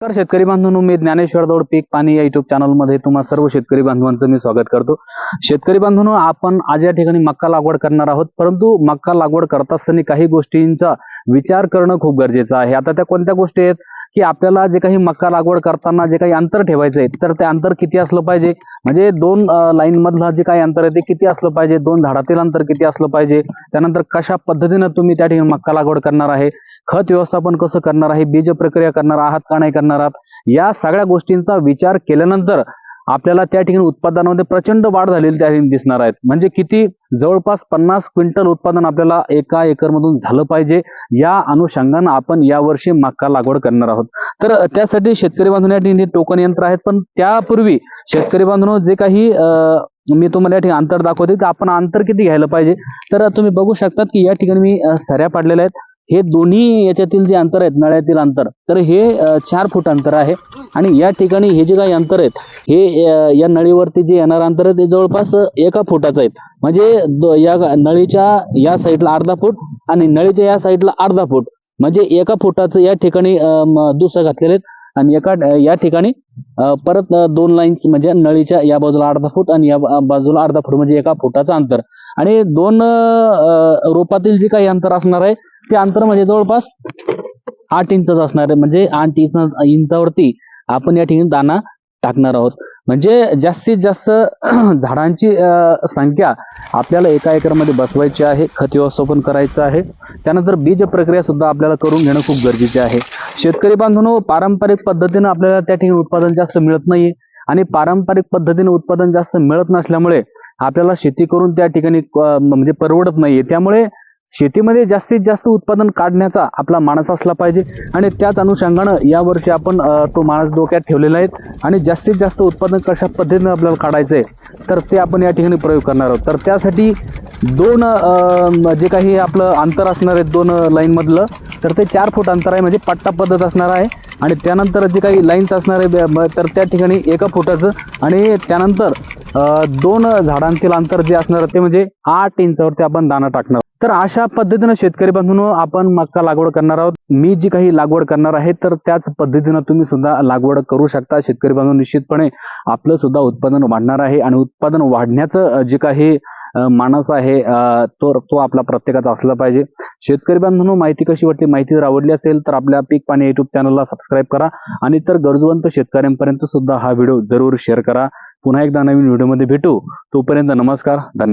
नमस्कार शेतकरी बांधवांनो मी ज्ञानेश्वर दौड पीक पाणी या युट्यूब चॅनलमध्ये तुम्हा सर्व शेतकरी बांधवांचं मी स्वागत करतो. शेतकरी बांधवांनो आपण आज या ठिकाणी मक्का लागवड करणार आहोत. परंतु मक्का लागवड करत असताना काही गोष्टींचा विचार करणं खूप गरजेचं आहे. आता त्या कोणत्या गोष्टी आहेत? की आपल्याला जे काही मक्का लागवड करताना जे काही अंतर ठेवायचं आहे तर ते अंतर किती असलं पाहिजे? म्हणजे दोन लाईन मधलं जे काही अंतर आहे ते किती असलं पाहिजे? दोन झाडातील अंतर किती असलं पाहिजे? त्यानंतर कशा पद्धतीनं तुम्ही त्या ठिकाणी मक्का लागवड करणार आहे? खत व्यवस्थापन कसं करणार आहे? बीज प्रक्रिया करणार आहात का नाही करणार? आहात. या सगळ्या गोष्टींचा विचार केल्यानंतर आपल्याला त्या ठिकाणी उत्पादनामध्ये प्रचंड वाढ झालेली त्या ठिकाणी दिसणार आहेत. म्हणजे किती? जवळपास पन्नास क्विंटल उत्पादन आपल्याला एका एकरमधून झालं पाहिजे. या अनुषंगानं आपण यावर्षी मक्का लागवड करणार आहोत. तर त्यासाठी शेतकरी बांधून या ठिकाणी टोकन यंत्र आहेत. पण त्यापूर्वी शेतकरी बांधून जे काही मी तुम्हाला या ठिकाणी अंतर दाखवते तर आपण अंतर किती घ्यायला पाहिजे? तर तुम्ही बघू शकतात की या ठिकाणी मी सऱ्या पाडलेल्या आहेत. हे दोन्ही याच्यातील जे अंतर आहेत नळ्यातील अंतर तर हे चार फूट अंतर आहे. आणि या ठिकाणी हे जे काही अंतर आहेत हे या नळीवरती जे येणार अंतर आहे ते जवळपास एका फुटाचं आहेत. म्हणजे या नळीच्या या साईडला अर्धा फूट आणि नळीच्या या साईडला अर्धा फूट. म्हणजे एका फुटाचं या ठिकाणी दुसरं घातलेले आहेत. आणि एका या ठिकाणी परत दोन लाईन्स म्हणजे नळीच्या या बाजूला अर्धा फूट आणि या बाजूला अर्धा फूट म्हणजे एका फुटाचं अंतर. आणि दोन रूपातील रोपातील जे काही अंतर असणार आहे ते अंतर म्हणजे जवळपास आठ इंचच असणार आहे. म्हणजे आठ इंच इंचावरती आपण या ठिकाणी दाना टाकणार आहोत. म्हणजे जास्तीत जास्त झाडांची संख्या आपल्याला एका एकरमध्ये बसवायची आहे. खत व्यवस्थापन करायचं आहे. त्यानंतर बीज प्रक्रिया सुद्धा आपल्याला करून घेणं खूप गरजेचे आहे. शेतकरी बांधवांनो पारंपरिक पद्धतीनं आपल्याला त्या ठिकाणी उत्पादन जास्त मिळत नाही आणि पारंपरिक पद्धतीने उत्पादन जास्त मिळत नसल्यामुळे आपल्याला शेती करून त्या ठिकाणी म्हणजे परवडत नाहीये. त्यामुळे शेतीमध्ये जास्तीत जास्त उत्पादन काढण्याचा आपला माणस असला पाहिजे. आणि त्याच अनुषंगानं यावर्षी आपण तो माणस डोक्यात ठेवलेला आहे. आणि जास्तीत जास्त उत्पादन कशा पद्धतीनं आपल्याला काढायचं आहे तर ते आपण या ठिकाणी प्रयोग करणार आहोत. तर त्यासाठी दोन जे काही आपलं अंतर असणार आहे दोन लाईनमधलं तर ते चार फूट अंतर आहे. म्हणजे पट्टा पद्धत असणार आहे. आणि त्यानंतर जे काही लाईन्स असणार आहे तर त्या ठिकाणी एका फुटाचं आणि त्यानंतर दोन झाडांतील अंतर जे असणार ते म्हणजे आठ इंचावरती आपण दाणा टाकणार. तर अशा पद्धतीनं शेतकरी बांधून आपण मक्का लागवड करणार आहोत. मी जी काही लागवड करणार आहे तर त्याच पद्धतीनं तुम्ही सुद्धा लागवड करू शकता. शेतकरी बांधून निश्चितपणे आपलं सुद्धा उत्पादन वाढणार आहे आणि उत्पादन वाढण्याचं जे काही मानस आहे तो तो आपला प्रत्येकाचा असला पाहिजे. शेतकरी बांधून माहिती कशी वाटली माहिती जर आवडली असेल तर आपल्या पीक पाणी युट्यूब चॅनलला सबस्क्राईब करा आणि तर गरजवंत शेतकऱ्यांपर्यंत सुद्धा हा व्हिडिओ जरूर शेअर करा. पुन्हा एकदा नवीन व्हिडिओमध्ये भेटू. तोपर्यंत नमस्कार धन्यवाद.